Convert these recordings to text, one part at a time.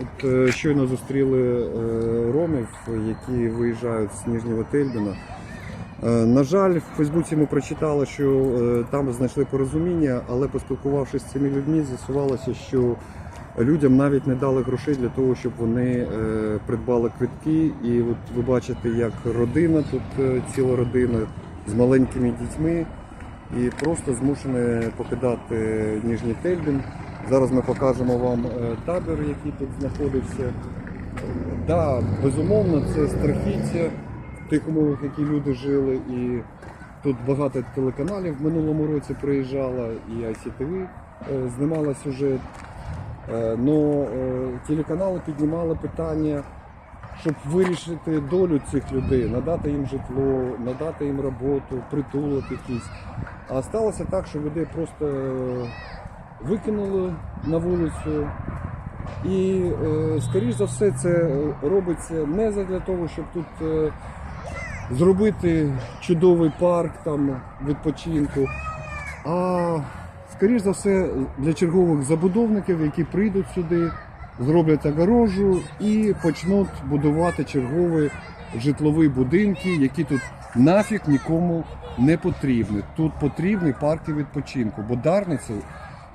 От е, щойно зустріли е, ромів, які виїжджають з Ніжнього Тельбіна. Е, На жаль, в Фейсбуці ми прочитали, що там знайшли порозуміння, але поспілкувавшись з цими людьми, з'ясувалося, що людям навіть не дали грошей для того, щоб вони придбали квитки. І от ви бачите, як родина, тут ціла родина з маленькими дітьми, і просто змушені покидати Ніжній Тельбін. Зараз ми покажемо вам е, табір, який тут знаходився. Да, безумовно, це страхіття в тих умовах, які люди жили. І тут багато телеканалів в минулому році приїжджало, і ICTV е, знімала сюжет. Е, Но телеканали піднімали питання, щоб вирішити долю цих людей, надати їм житло, надати їм роботу, притулок якийсь. А сталося так, що людей просто викинули на вулицю. І, е, скоріш за все, це робиться не для того, щоб тут е, зробити чудовий парк там відпочинку, а скоріш за все для чергових забудовників, які прийдуть сюди, зроблять огорожу і почнуть будувати чергові житлові будинки, які тут нафіг нікому не потрібні. Тут потрібні парки відпочинку, бо Дарниця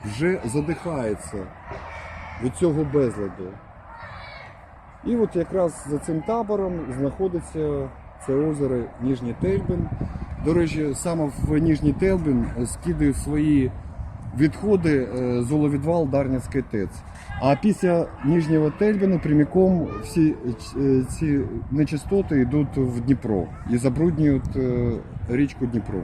вже задихається від цього безладу. І от якраз за цим табором знаходиться це озеро Ніжній Тельбін. До речі, саме в Ніжній Тельбін скидає свої відходи е, золовідвал Дарницький ТЕЦ. А після Ніжнього Тельбіну прямиком всі е, ці нечистоти йдуть в Дніпро і забруднюють е, річку Дніпро.